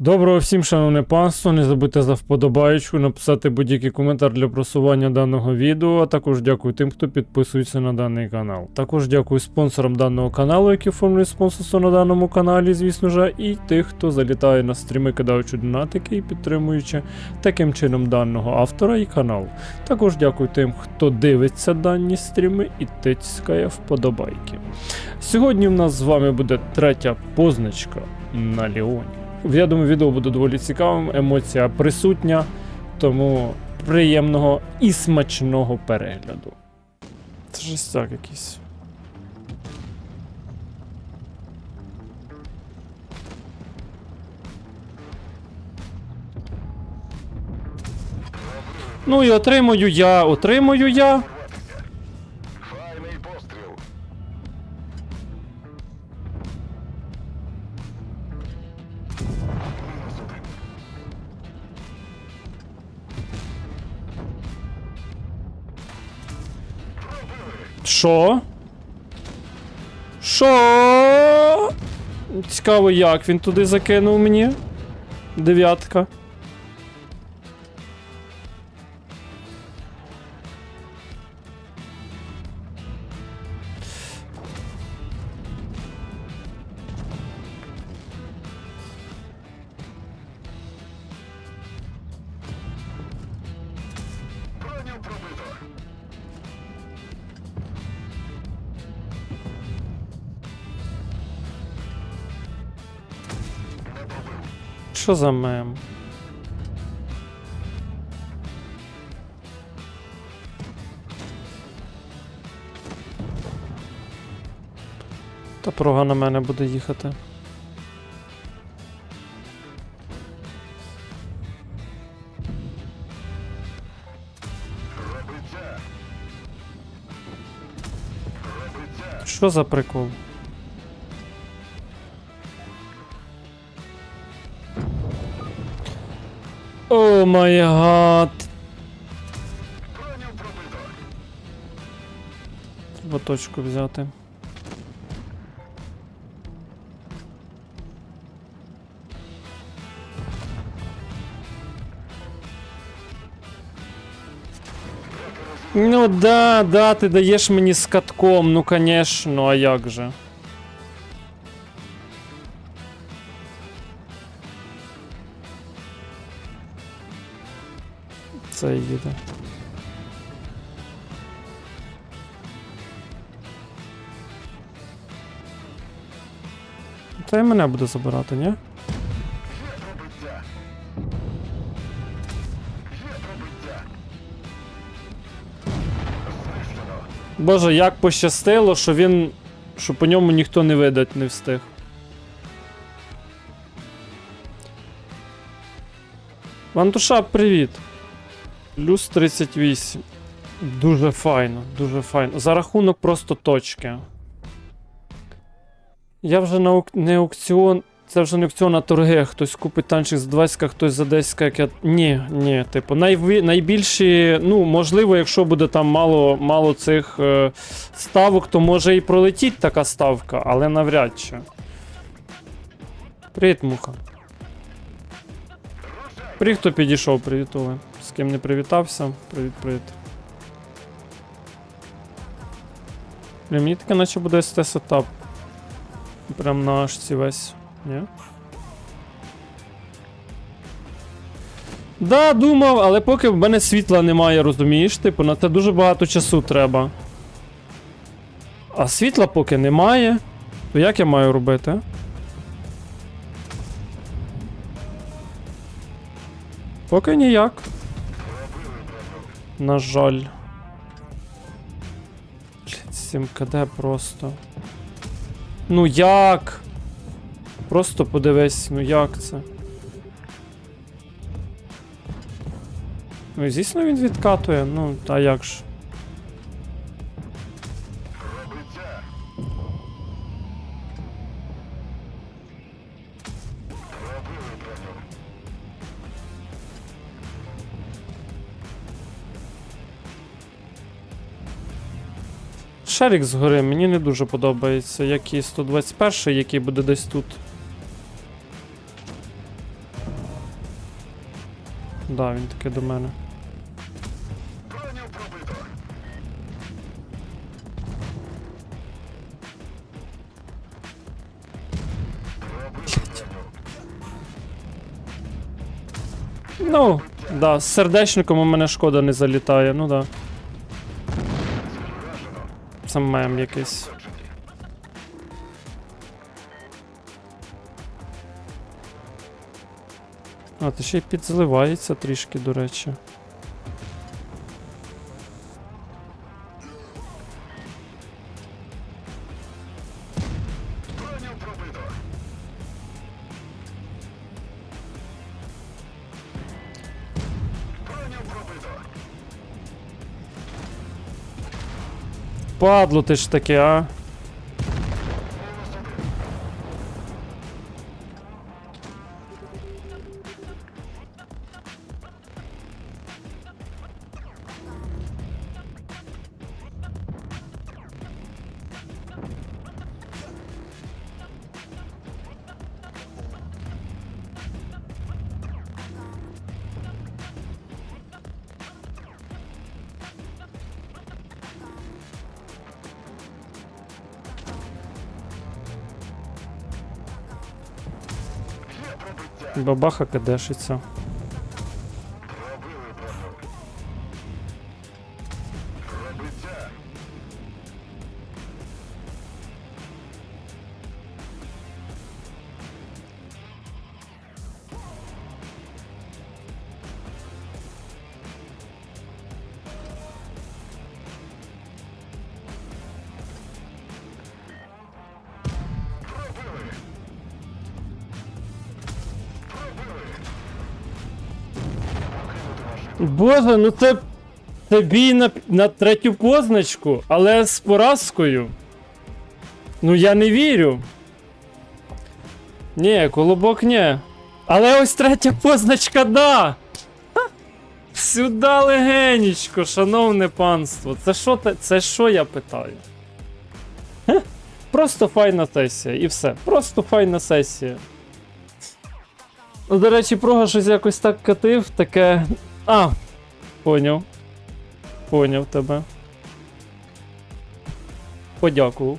Доброго всім, шановне панство. Не забудьте за вподобаєчку, написати будь-який коментар для просування даного відео, а також дякую тим, хто підписується на даний канал. Також дякую спонсорам даного каналу, які оформлюють спонсорство на даному каналі, звісно ж, і тих, хто залітає на стріми, кидаючи донатики і підтримуючи таким чином даного автора і канал. Також дякую тим, хто дивиться дані стріми і тискає вподобайки. Сьогодні в нас з вами буде третя позначка на Леоні. Я думаю, відео буде доволі цікавим, емоція присутня, тому приємного і смачного перегляду. Це жестяк якийсь. Ну і отримую я, отримую я. Що? Що? Цікаво, як він туди закинув мені. Дев'ятка. Що за мем? Та прога на мене буде їхати. Що за прикол? Май гад. Треба точку взяти. Ну да, да, ти даєш мені з катком, ну конечно, а як же. Це їде. Та й мене буде забирати, ні? Боже, як пощастило, що він. що по ньому ніхто не видать не встиг. Вантуша, привіт. Плюс 38. Дуже файно, дуже файно. За рахунок просто точки. Я вже на не аукціон. Це вже не аукціон, а торги. Хтось купить танчик за 20, хтось за 10, як я. Ні, ні, типу, найві... найбільші. Ну, можливо, якщо буде там мало, мало цих е... ставок, то може і пролетіть така ставка, але навряд чи. Привіт, муха. Привіт, хто підійшов, привітули. Ким не привітався. Привіт, привіт. Блін, мені таке наче буде СТ сетап. Прям на ашці весь. Ні? Да, думав, але поки в мене світла немає, розумієш, типу, на це дуже багато часу треба. А світла поки немає. То як я маю робити? Поки ніяк. На жаль. Блять, 7 КД просто. Ну як? Просто подивись, ну як це? Ну, звісно, він відкатує, ну, а як ж? Шерік згори мені не дуже подобається, як і 121, який буде десь тут. Да, він таки до мене. Ну, да, з сердечником у мене шкода не залітає, ну да. Вражено. маємо якийсь. А, ти ще й підзливається трішки, до речі. Падло ти ж таке, а? Бабаха кадешиться. Боже, ну це. Це бій на, на третю позначку, але з поразкою. Ну я не вірю. Ні, колобок ні. Але ось третя позначка, да! Ха! Сюда легенечко, шановне панство. Це що це я питаю? Хе? Просто файна сесія, і все. Просто файна сесія. Ну, до речі, прога щось якось так катив, таке. А, поняв. Поняв тебе. Подякував.